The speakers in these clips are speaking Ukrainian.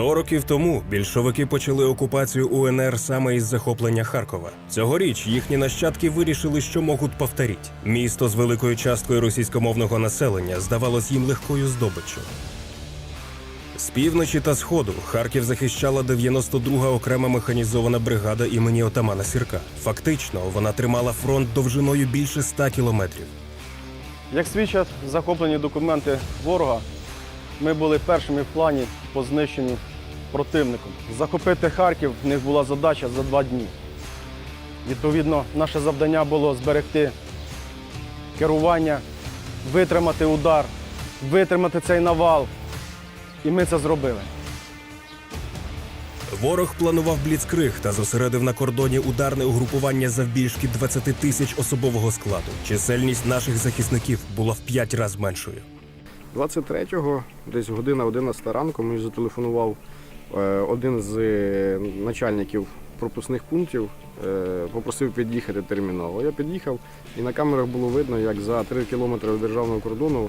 Сто років тому більшовики почали окупацію УНР саме із захоплення Харкова. Цьогоріч їхні нащадки вирішили, що можуть повторіть. Місто з великою часткою російськомовного населення здавалось їм легкою здобиччю. З півночі та сходу Харків захищала 92-га окрема механізована бригада імені отамана Сірка. Фактично, вона тримала фронт довжиною більше 100 кілометрів. Як свідчать захоплені документи ворога, ми були першими в плані по знищенню противником. Захопити Харків в них була задача за два дні. Відповідно, наше завдання було зберегти керування, витримати удар, витримати цей навал. І ми це зробили. Ворог планував бліцкриг та зосередив на кордоні ударне угрупування завбільшки 20 тисяч особового складу. Чисельність наших захисників була в п'ять разів меншою. 23-го, десь година 11 ранку, мені зателефонував е, один з е, начальників пропускних пунктів, е, попросив під'їхати терміново. Я під'їхав і на камерах було видно, як за 3 кілометри від державного кордону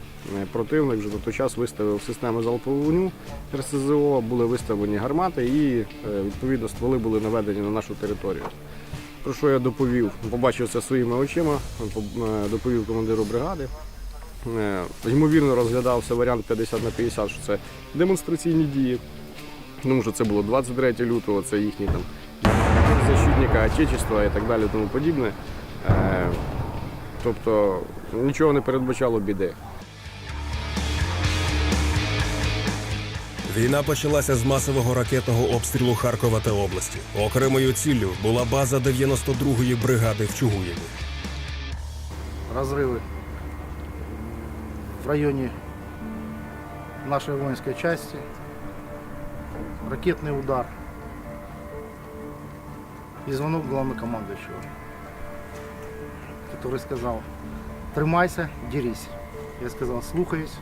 противник вже на той час виставив систему залпового вогню РСЗО, були виставлені гармати і відповідно стволи були наведені на нашу територію. Про що я доповів, побачив це своїми очима, доповів командиру бригади. Е, Ймовірно, розглядався варіант 50 на 50, що це демонстраційні дії. Тому що це було 23 лютого, це їхні там защитника Отечества і так далі, тому подібне. Е, Тобто нічого не передбачало біди. Війна почалася з масового ракетного обстрілу Харкова та області. Окремою ціллю була база 92-ї бригади в Чугуєві. разрывы в районе нашей воинской части, ракетный удар и звонок главнокомандующего, который сказал, тримайся, дерись. Я сказал, слухаюсь,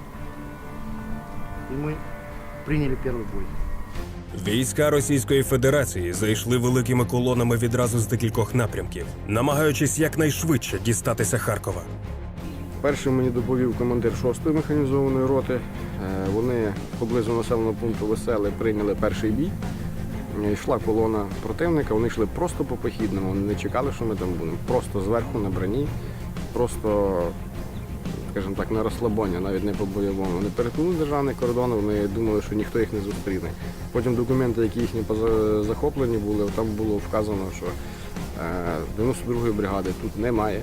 и мы приняли первый бой. Війська Російської Федерації зайшли великими колонами відразу з декількох напрямків, намагаючись якнайшвидше дістатися Харкова. Першим мені доповів командир 6-ї механізованої роти. Е, Вони поблизу населеного пункту Веселе прийняли перший бій. Е, Йшла колона противника, вони йшли просто по похідному, вони не чекали, що ми там будемо. Просто зверху на броні, просто, скажімо так, на розслабоні, навіть не по бойовому. Вони перетнули державний кордон, вони думали, що ніхто їх не зустріне. Потім документи, які їхні захоплені були, там було вказано, що е, 92-ї бригади тут немає.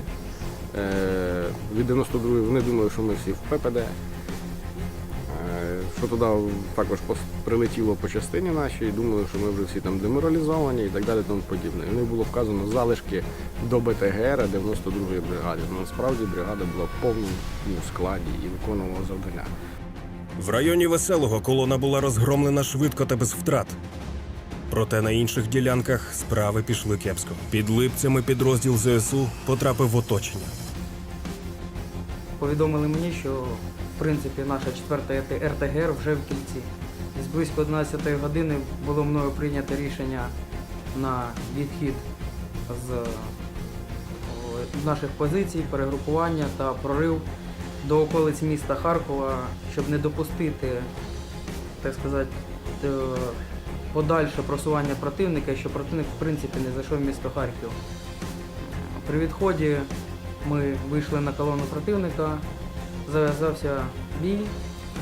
Е, Від 92-ї вони думали, що ми всі в ППД. Е, Що туди також прилетіло по частині нашій, і думали, що ми вже всі там деморалізовані і так далі тому подібне. І в них було вказано залишки до БТГР 92-ї бригади. Ну, Насправді бригада була в повному складі і виконувала завдання. В районі Веселого колона була розгромлена швидко та без втрат. Проте на інших ділянках справи пішли кепсько. Під липцями підрозділ ЗСУ потрапив в оточення. повідомили мені, що в принципі наша четверта РТГР вже в кільці. Десь близько 11 години було мною прийнято рішення на відхід з наших позицій, перегрупування та прорив до околиць міста Харкова, щоб не допустити, так сказати, е, подальше просування противника, і щоб противник в принципі не зайшов в місто Харків. При відході ми вийшли на колону противника, зав'язався бій,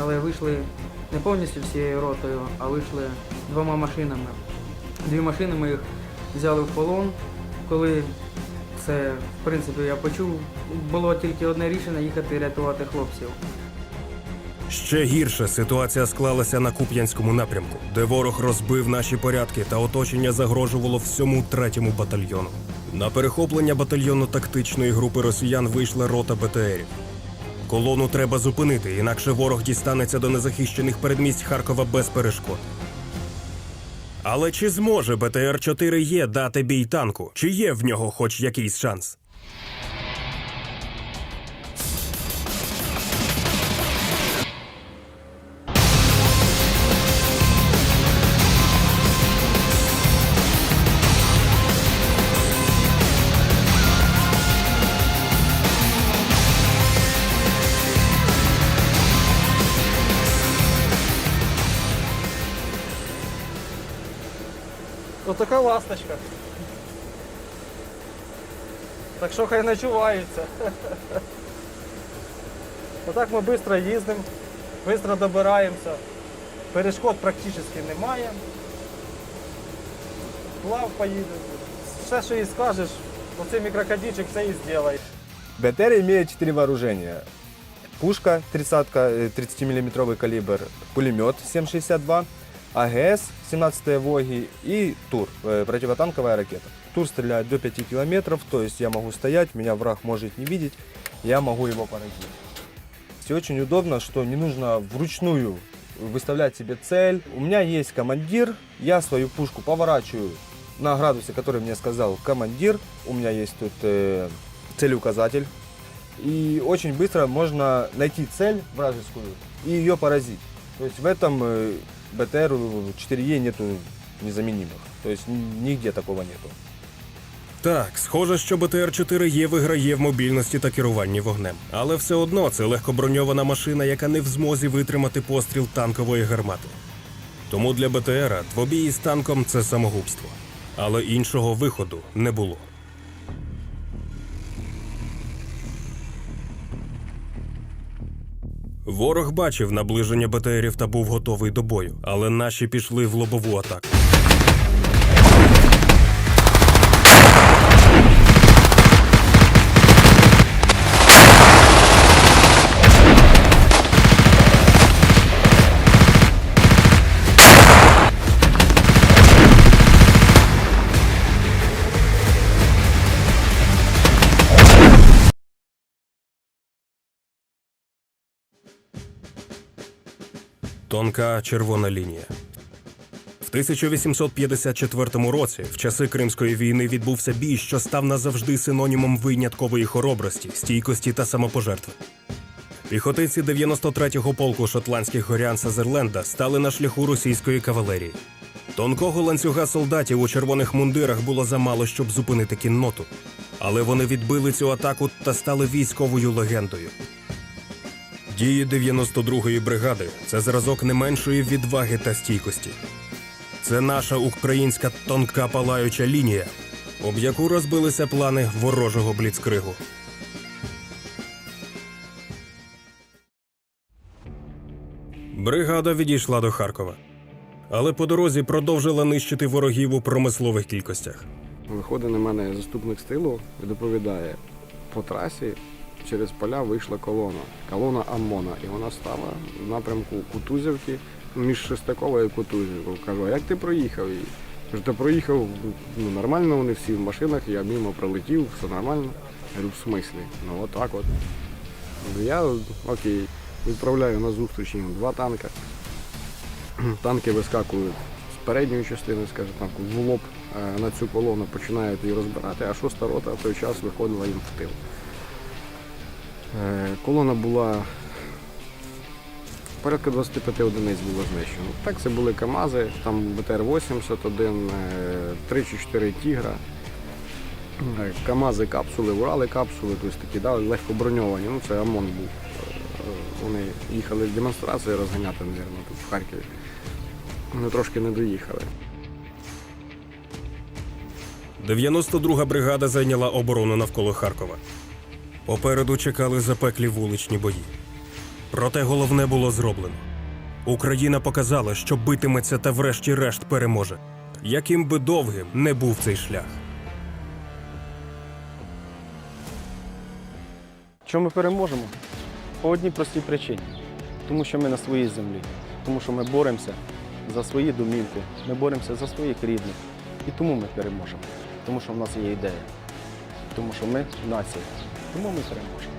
але вийшли не повністю всією ротою, а вийшли двома машинами. Дві машини ми їх взяли в полон. Коли це, в принципі, я почув, було тільки одне рішення їхати рятувати хлопців. Ще гірше ситуація склалася на Куп'янському напрямку, де ворог розбив наші порядки та оточення загрожувало всьому третьому батальйону. На перехоплення батальйону тактичної групи росіян вийшла рота БТРів. Колону треба зупинити, інакше ворог дістанеться до незахищених передмість Харкова без перешкод. Але чи зможе БТР-4Е дати бій танку? Чи є в нього хоч якийсь шанс? Отака ласточка. Так що хай начуваються. Отак ми швидко їздимо, швидко добираємося. Перешкод практично немає. Плав поїде. Все, що їй скажеш, оцей мікрокодічик все і зробить. БТР имеет четыре вооружения. Пушка 30 30-мм калибр, пулемет 7,62, АГС 17 Воги и ТУР, э, противотанковая ракета. ТУР стреляет до 5 километров, то есть я могу стоять, меня враг может не видеть, я могу его поразить. И очень удобно, что не нужно вручную выставлять себе цель. У меня есть командир, я свою пушку поворачиваю на градусе, который мне сказал командир. У меня есть тут э, целеуказатель. И очень быстро можно найти цель вражескую и ее поразить. То есть в этом э, БТР 4Е нету незаменимых. То есть нигде такого нету. Так, схоже, що БТР-4Є виграє в мобільності та керуванні вогнем. Але все одно це легкоброньована машина, яка не в змозі витримати постріл танкової гармати. Тому для БТРа двобій із танком це самогубство. Але іншого виходу не було. Ворог бачив наближення БТРів та був готовий до бою, але наші пішли в лобову атаку. Тонка червона лінія. В 1854 році, в часи Кримської війни, відбувся бій, що став назавжди синонімом виняткової хоробрості, стійкості та самопожертви. Піхотинці 93-го полку шотландських горян Сазерленда стали на шляху російської кавалерії. Тонкого ланцюга солдатів у червоних мундирах було замало, щоб зупинити кінноту. Але вони відбили цю атаку та стали військовою легендою. Дії 92-ї бригади це зразок не меншої відваги та стійкості. Це наша українська тонка палаюча лінія, об яку розбилися плани ворожого бліцкригу. Бригада відійшла до Харкова, але по дорозі продовжила нищити ворогів у промислових кількостях. Виходить на мене заступник стилу і доповідає, по трасі через поля вийшла колона. Колона ОМОНа. І вона стала в напрямку Кутузівки між Шестаковою і Кутузівкою. Кажу, а як ти проїхав її? Кажу, ти проїхав ну, нормально, вони всі в машинах, я мимо пролетів, все нормально. Я говорю, в смислі? Ну отак от. Я окей, відправляю на зустріч їм два танка. Танки вискакують з передньої частини, скажімо так, в лоб е, на цю колону починають її розбирати, а шоста рота в той час виходила їм в тил. Е, Колона була порядка 25 одиниць було знищено. Так, це були КАМАЗи, там БТР-81, 3 чи 4 Тігра. Е, КАМАЗи капсули, Урали капсули, тобто такі да, легко броньовані. Ну, це ОМОН був. Е, Вони їхали з демонстрації розганяти, мабуть, тут в Харкові. Вони трошки не доїхали. 92-га бригада зайняла оборону навколо Харкова. Попереду чекали запеклі вуличні бої. Проте головне було зроблено. Україна показала, що битиметься та врешті-решт переможе. Яким би довгим не був цей шлях. Чому ми переможемо? По одній простій причині. Тому що ми на своїй землі, тому що ми боремося за свої домівки, ми боремося за своїх рідних. І тому ми переможемо. Тому що в нас є ідея. Тому що ми нація. Тому ми переможемо.